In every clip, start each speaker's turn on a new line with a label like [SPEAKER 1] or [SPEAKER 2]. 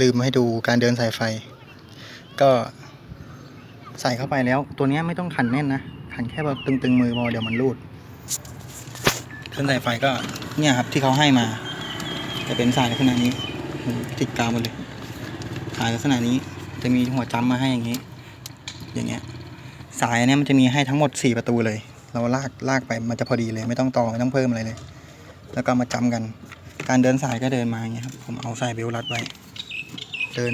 [SPEAKER 1] ลืมให้ดูการเดินสายไฟ ก็ใส่เข้าไปแล้ว ตัวนี้ไม่ต้องขันแน่นนะ ขันแค่แบบตึงๆมือพอเดี๋ยวมันรูดเดินสายไฟก็เนี่ยครับที่เขาให้มา จะเป็นสายลักษณะนี้ติดกาวหมดเลยสายลักษณะนี้จะมีหัวจ้ำมาให้อย่างนี้ อย่างเงี้ยสายเนี้ยมันจะมีให้ทั้งหมดสี่ประตูเลย เราลากลากไปมันจะพอดีเลย ไม่ต้องต่อไม่ต้องเพิ่มอะไรเลย แล้วก็มาจำกัน การเดินสายก็เดินมาอย่างเงี้ยครับ ผมเอาสายเบลต์รัดไว้ เดิน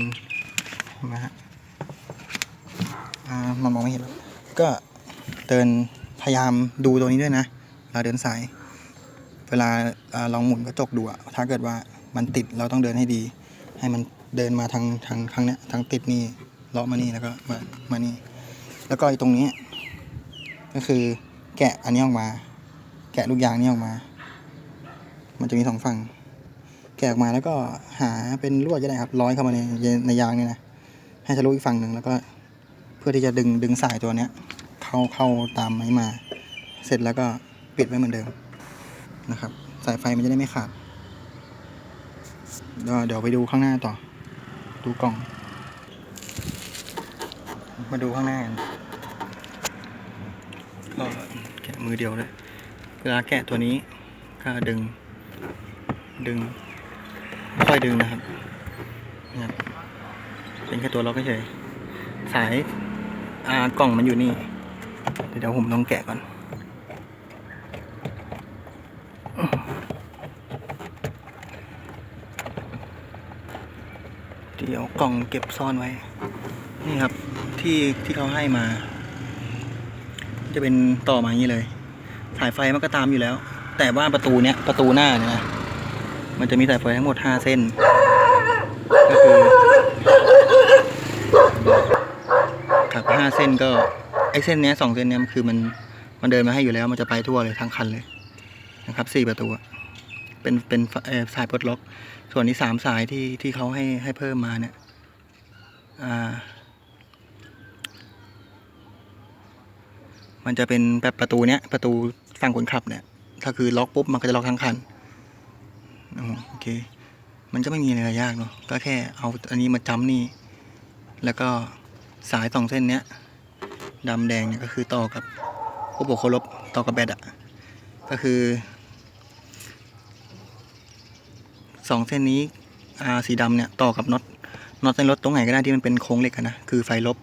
[SPEAKER 1] เห็นไหมฮะอ่ามันมองไม่เห็นหรอกก็เดินพยายามดูตัวนี้ด้วยนะเวลาเดินสาย เวลาอ่าลองหมุนกระจกดูอะถ้าเกิดว่ามันติดเราต้องเดินให้ดี ให้มันเดินมาทางทางทางเนี้ยทางติดนี่เลาะมานี่แล้วก็มามานี่ แล้วก็ไอ้ตรงนี้ ก็คือแกะอันนี้ออกมา แกะลูกยางนี้ออกมา มันจะมีสองฝั่ง แกะออกมาแล้วก็หาเป็นลวดก็ได้ครับร้อยเข้ามาในในยางนี่นะให้ทะลุอีกฝั่งหนึ่งแล้วก็เพื่อที่จะดึงดึงสายตัวเนี้ยเข้าเข้าตามไม้มา เสร็จแล้วก็ปิดไว้เหมือนเดิมนะครับ สายไฟมันจะได้ไม่ขาดเดี๋ยวเดี๋ยวไปดูข้างหน้าต่อ ดูกล่อง มาดูข้างหน้ากันก็แกะมือเดียวเลยเวลาแกะตัวนี้ก็ดึง ดึง อยดึงนะครับเนี่ยเป็นแค่ตัวล็อกเฉยสายอ่ากล่องมันอยู่นี่ เดี๋ยวผมต้องแกะก่อนเดี๋ยวกล่องเก็บซ่อนไว้ นี่ครับที่ที่เขาให้มา จะเป็นต่อมาอย่างนี้เลย สายไฟมันก็ตามอยู่แล้ว แต่ว่าประตูเนี้ยประตูหน้าเนี่ยนะ มันจะมีสายไฟทั้งหมดห้าเส้น ก็คือครับห้าเส้นก็ไอเส้นเนี้ยสองเส้นเนี้ยมันคือมันมันเดินมาให้อยู่แล้ว มันจะไปทั่วเลยทั้งคันเลยนะครับสี่ประตูเป็นเป็นสายปลดล็อก ส่วนนี้สามสายที่ที่เขาให้ให้เพิ่มมาเนี่ยอ่ามันจะเป็นแบบประตูเนี้ยประตูฝั่งคนขับเนี่ย ถ้าคือล็อกปุ๊บมันก็จะล็อกทั้งคัน โอเค มันจะไม่มีอะไรยากเนาะก็แค่เอาอันนี้มาจ้ำนี่ แล้วก็สายสองเส้นเนี้ยดำแดงเนี่ยก็คือต่อกับพวบวกเคารพต่อกับแบตอะก็คือสองเส้นนี้อาสีดำเนี่ยต่อกับน็อตน็อตในรถตรงไหนก็ได้ที่มันเป็นโค้งเหล็กนะคือไฟลบ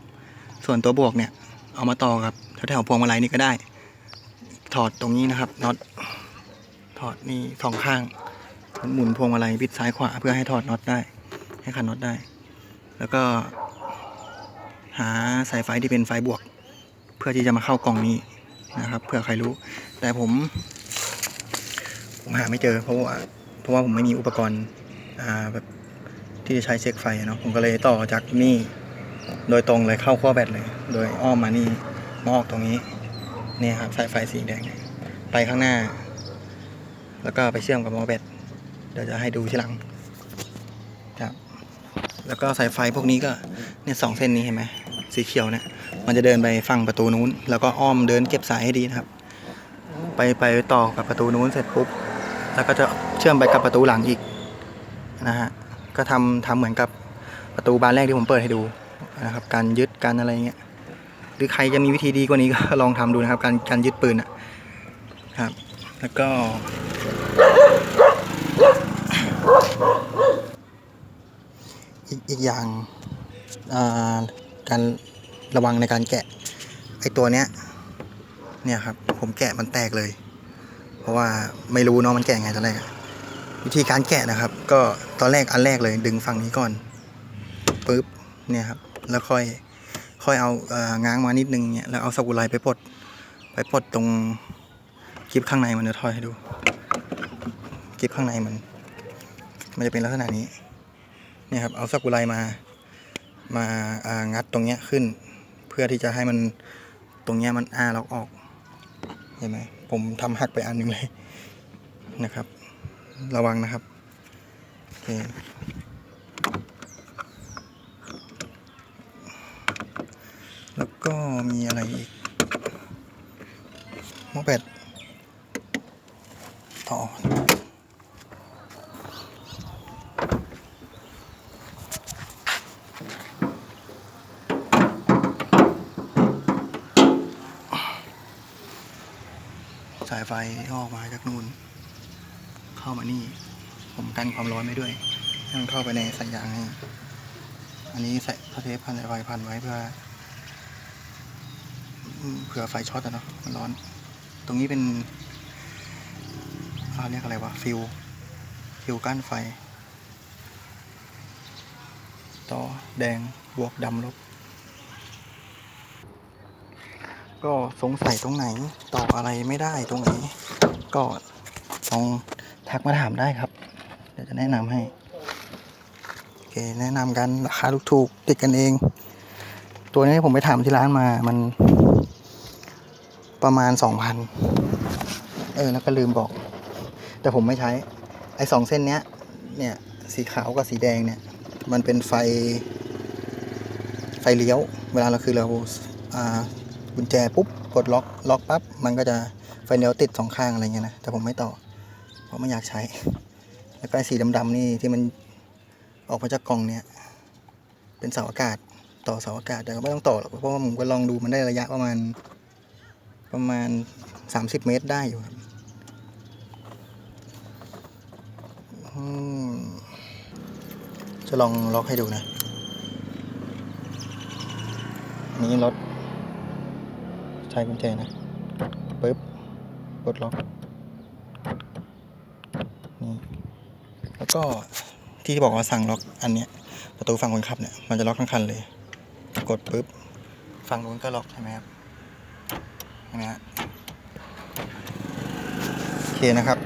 [SPEAKER 1] ส่วนตัวบวกเนี่ย เอามาต่อกับแถวๆพวงมาลัยนี่ก็ได้ ถอดตรงนี้นะครับน็อตถอดนี่สองข้าง หมุนพวงมาลัยบิดซ้ายขวาเพื่อให้ถอดน็อตได้ ให้ขันน็อตได้ แล้วก็ หาสายไฟที่เป็นไฟบวก เพื่อที่จะมาเข้ากล่องนี้นะครับเพื่อใครรู้ แต่ผม ผมหาไม่เจอ เพราะว่าเพราะว่าผมไม่มีอุปกรณ์แบบที่จะใช้เช็คไฟเนาะผมก็เลยต่อจากนี่โดยตรงเลยเข้าขั้วแบตเลย โดยอ้อมมานี่มาออกตรงนี้เนี่ยครับสายไฟสีแดง ไปข้างหน้า แล้วก็ไปเชื่อมกับมอแบต เดี๋ยวจะให้ดูทีหลังครับแล้วก็สายไฟพวกนี้ก็เนี่ยสองเส้นนี้เห็นไหมสีเขียวเนี่ยมันจะเดินไปฝั่งประตูนู้น แล้วก็อ้อมเดินเก็บสายให้ดีนะครับ ไปไปต่อกับประตูนู้นเสร็จปุ๊บแล้วก็จะเชื่อมไปกับประตูหลังอีกนะฮะก็ทำทำเหมือนกับประตูบานแรกที่ผมเปิดให้ดูนะครับ การยึดการอะไรเงี้ยหรือใครจะมีวิธีดีกว่านี้ก็ลองทำดูนะครับ การการยึดปืนนะครับ แล้วก็ อีกอีกอย่างาการระวังในการแกะไอตัวเนี้ยเนี่ยครับผมแกะมันแตกเลย เพราะว่าไม่รู้เนาะมันแกะไงตอนแรกวิธีการแกะนะครับ ก็ตอนแรกอันแรกเลยดึงฝั่งนี้ก่อนปึ๊บเนี่ยครับแล้วค่อยค่อยเอาเอ่อง้างมานิดนึงเนี่ยแล้วเอาสกุไลไปปลดไปปลดตรงคลิปข้างในมันจะทอยให้ดูคลิปข้างในมัน มันจะเป็นลักษณะนี้ เนี่ยครับเอาสกุไลมามาางัดตรงเนี้ยขึ้น เพื่อที่จะให้มันตรงเนี้ยมันอ้าล็อกออกเห็นไหมผมทำหักไปอันหนึ่งเลยนะครับ ระวังนะครับโอเคแล้วก็มีอะไรอีกหมอแบตต่อ สายไฟทออกมาจากนู่น เข้ามานี่ ผมกันความร้อนไว้ด้วยให้มันเข้าไปในสายยางนี่อันนี้ใส่พระเทปพันสายไฟพันไว้เพื่อเผื่อไฟช็อตอะเนาะมันร้อน ตรงนี้เป็นอ่าเรียกอะไรวะฟิวฟิวกั้นไฟ ต่อแดงบวกดำลบ ก็สงสัยตรงไหนต่ออะไรไม่ได้ตรงไหนก็ลองทักมาถามได้ครับ เดี๋ยวจะแนะนำให้โอเคแนะนำกันราคาถูกๆติดกันเอง ตัวนี้ผมไปถามที่ร้านมามันประมาณสองพันเออแล้วก็ลืมบอก แต่ผมไม่ใช้ ไอ้สองเส้นเนี้ย เนี่ยสีขาวกับสีแดงเนี่ย มันเป็นไฟ ไฟเลี้ยว เวลาเราคือเราอ่า กุญแจปุ๊บกดล็อกล็อกปั๊บมันก็จะไฟเลี้ยวติดสองข้างอะไรเงี้ยนะแต่ผมไม่ต่อ เพราะไม่อยากใช้ แล้วก็ไอ้สีดำๆนี่ที่มันออกมาจากกล่องเนี่ยเป็นเสาอากาศต่อเสาอากาศแต่ก็ไม่ต้องต่อหรอกเพราะว่าผมก็ลองดูมันได้ระยะประมาณประมาณสามสิบเมตรได้อยู่ครับจะลองล็อกให้ดูนะนนี้รถ ใช้กุญแจนะปึ๊บกดล็อกนี่แล้วก็ที่บอกว่าสั่งล็อกอันเนี้ยประตูฝั่งคนขับเนี่ยมันจะล็อกทั้งคันเลย กดปึ๊บฝั่งนู้นก็ล็อกใช่ไหมครับเห็นไหมฮะโอเคนะครับ